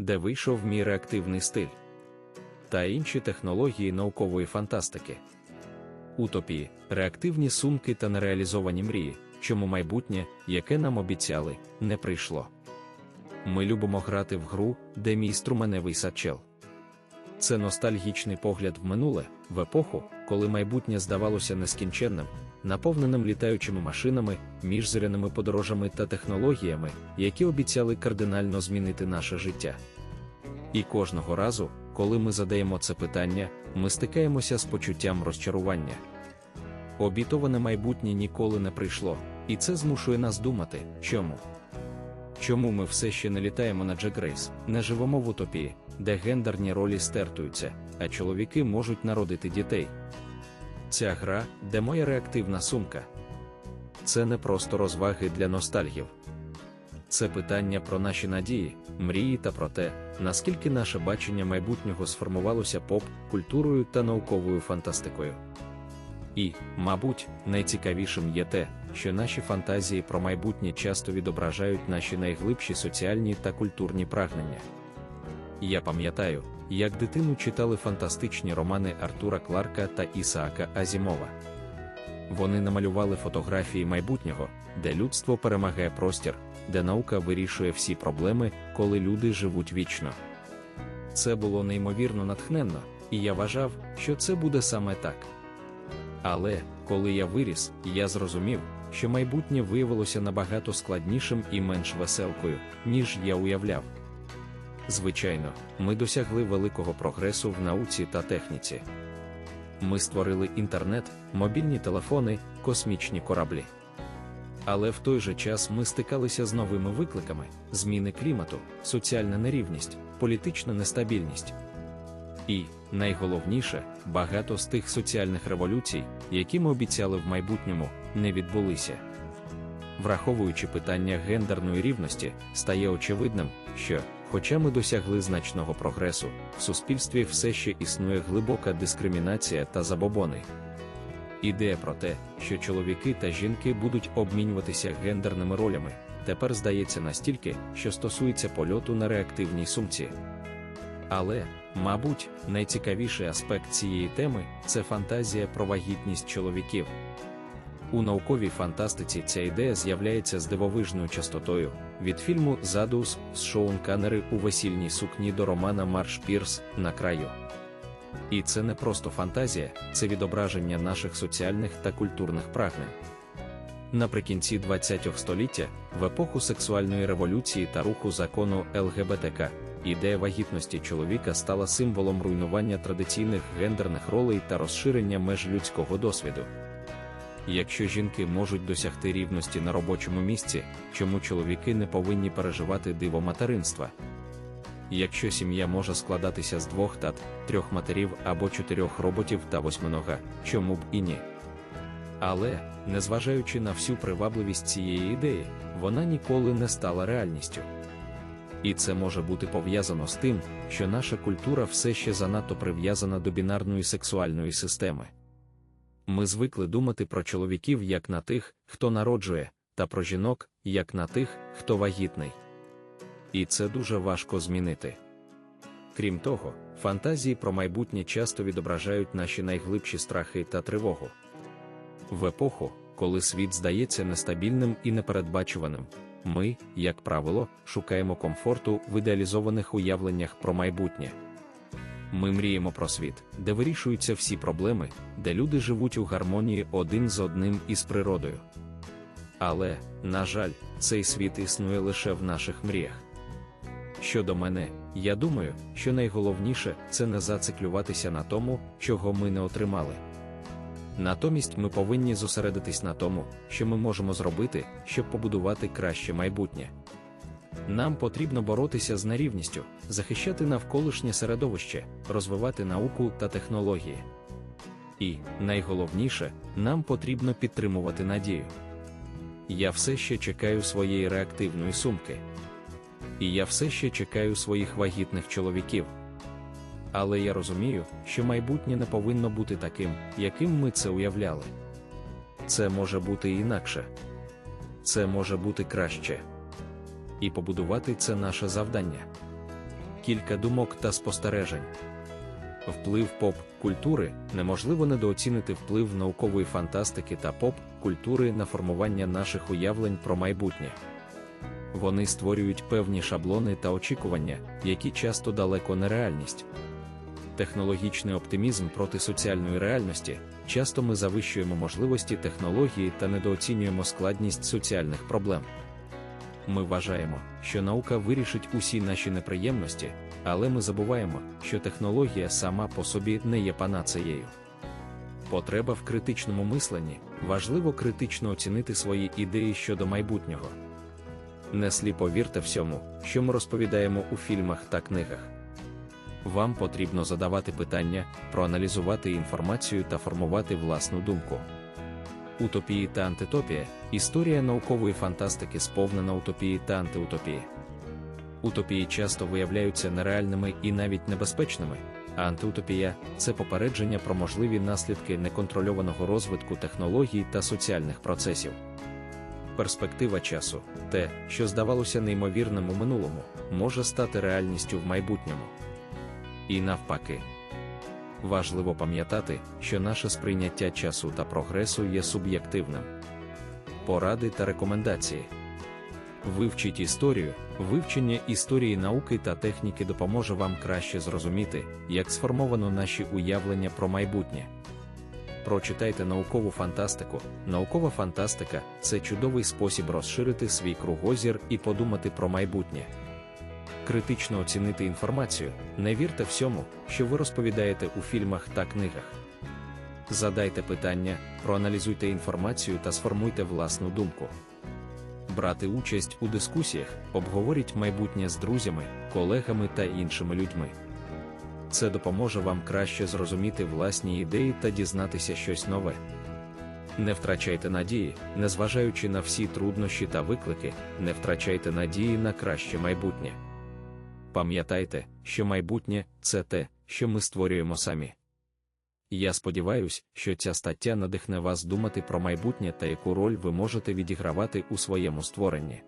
де вийшов мій реактивний стиль та інші технології наукової фантастики. Утопії, реактивні сумки та нереалізовані мрії, чому майбутнє, яке нам обіцяли, не прийшло. Ми любимо грати в гру, де мій струменевий сачел. Це ностальгічний погляд в минуле, в епоху, коли майбутнє здавалося нескінченним, наповненим літаючими машинами, міжзоряними подорожами та технологіями, які обіцяли кардинально змінити наше життя. І кожного разу, коли ми задаємо це питання, ми стикаємося з почуттям розчарування. Обітоване майбутнє ніколи не прийшло, і це змушує нас думати, чому. Чому ми все ще не літаємо на Джек Рейс, не живемо в утопії, де гендерні ролі стертуються, а чоловіки можуть народити дітей? Ця гра, де моя реактивна сумка. Це не просто розваги для ностальгів. Це питання про наші надії, мрії та про те, наскільки наше бачення майбутнього сформувалося поп, культурою та науковою фантастикою. І, мабуть, найцікавішим є те, що наші фантазії про майбутнє часто відображають наші найглибші соціальні та культурні прагнення. Я пам'ятаю, як дитину читали фантастичні романи Артура Кларка та Ісаака Азімова. Вони намалювали фотографії майбутнього, де людство перемагає простір, де наука вирішує всі проблеми, коли люди живуть вічно. Це було неймовірно натхненно, і я вважав, що це буде саме так. Але, коли я виріс, я зрозумів, що майбутнє виявилося набагато складнішим і менш веселкою, ніж я уявляв. Звичайно, ми досягли великого прогресу в науці та техніці. Ми створили інтернет, мобільні телефони, космічні кораблі. Але в той же час ми стикалися з новими викликами: зміни клімату, соціальна нерівність, політична нестабільність. І, найголовніше, багато з тих соціальних революцій, які ми обіцяли в майбутньому, не відбулися. Враховуючи питання гендерної рівності, стає очевидним, що, хоча ми досягли значного прогресу, в суспільстві все ще існує глибока дискримінація та забобони. Ідея про те, що чоловіки та жінки будуть обмінюватися гендерними ролями, тепер здається настільки, що стосується польоту на реактивній сумці. Але, мабуть, найцікавіший аспект цієї теми це фантазія про вагітність чоловіків. У науковій фантастиці ця ідея з'являється з дивовижною частотою від фільму Задус з Шоун Канери у весільній сукні до романа Марш Пірс на краю. І це не просто фантазія, це відображення наших соціальних та культурних прагнень. Наприкінці ХХ століття, в епоху сексуальної революції та руху закону ЛГБТК, ідея вагітності чоловіка стала символом руйнування традиційних гендерних ролей та розширення меж людського досвіду. Якщо жінки можуть досягти рівності на робочому місці, чому чоловіки не повинні переживати диво материнства? Якщо сім'я може складатися з двох тат, трьох матерів або чотирьох роботів та восьминога, чому б і ні? Але, незважаючи на всю привабливість цієї ідеї, вона ніколи не стала реальністю. І це може бути пов'язано з тим, що наша культура все ще занадто прив'язана до бінарної сексуальної системи. Ми звикли думати про чоловіків як на тих, хто народжує, та про жінок як на тих, хто вагітний. І це дуже важко змінити. Крім того, фантазії про майбутнє часто відображають наші найглибші страхи та тривогу. В епоху, коли світ здається нестабільним і непередбачуваним, ми, як правило, шукаємо комфорту в ідеалізованих уявленнях про майбутнє. Ми мріємо про світ, де вирішуються всі проблеми, де люди живуть у гармонії один з одним і з природою. Але, на жаль, цей світ існує лише в наших мріях. Щодо мене, я думаю, що найголовніше це не зациклюватися на тому, чого ми не отримали. Натомість ми повинні зосередитись на тому, що ми можемо зробити, щоб побудувати краще майбутнє. Нам потрібно боротися з нерівністю, захищати навколишнє середовище, розвивати науку та технології. І, найголовніше, нам потрібно підтримувати надію. Я все ще чекаю своєї реактивної сумки. І я все ще чекаю своїх вагітних чоловіків. Але я розумію, що майбутнє не повинно бути таким, яким ми це уявляли. Це може бути інакше, це може бути краще. І побудувати це наше завдання. кілька думок та спостережень. Вплив поп-культури неможливо недооцінити вплив наукової фантастики та поп-культури на формування наших уявлень про майбутнє. Вони створюють певні шаблони та очікування, які часто далеко не реальність. Технологічний оптимізм проти соціальної реальності часто ми завищуємо можливості технології та недооцінюємо складність соціальних проблем. Ми вважаємо, що наука вирішить усі наші неприємності, але ми забуваємо, що технологія сама по собі не є панацеєю. Потреба в критичному мисленні важливо критично оцінити свої ідеї щодо майбутнього. Не сліпо вірте всьому, що ми розповідаємо у фільмах та книгах. Вам потрібно задавати питання, проаналізувати інформацію та формувати власну думку. Утопії та антитопія історія наукової фантастики сповнена утопії та антиутопії. Утопії часто виявляються нереальними і навіть небезпечними, а антиутопія це попередження про можливі наслідки неконтрольованого розвитку технологій та соціальних процесів. Перспектива часу те, що здавалося неймовірним у минулому, може стати реальністю в майбутньому. І навпаки. Важливо пам'ятати, що наше сприйняття часу та прогресу є суб'єктивним. Поради та рекомендації. Вивчіть історію, вивчення історії науки та техніки допоможе вам краще зрозуміти, як сформовано наші уявлення про майбутнє. Прочитайте наукову фантастику. Наукова фантастика це чудовий спосіб розширити свій кругозір і подумати про майбутнє. Критично оцінити інформацію, не вірте всьому, що ви розповідаєте у фільмах та книгах. Задайте питання, проаналізуйте інформацію та сформуйте власну думку. Брати участь у дискусіях, обговоріть майбутнє з друзями, колегами та іншими людьми. Це допоможе вам краще зрозуміти власні ідеї та дізнатися щось нове. Не втрачайте надії, незважаючи на всі труднощі та виклики, не втрачайте надії на краще майбутнє. Пам'ятайте, що майбутнє це те, що ми створюємо самі. Я сподіваюся, що ця стаття надихне вас думати про майбутнє та яку роль ви можете відігравати у своєму створенні.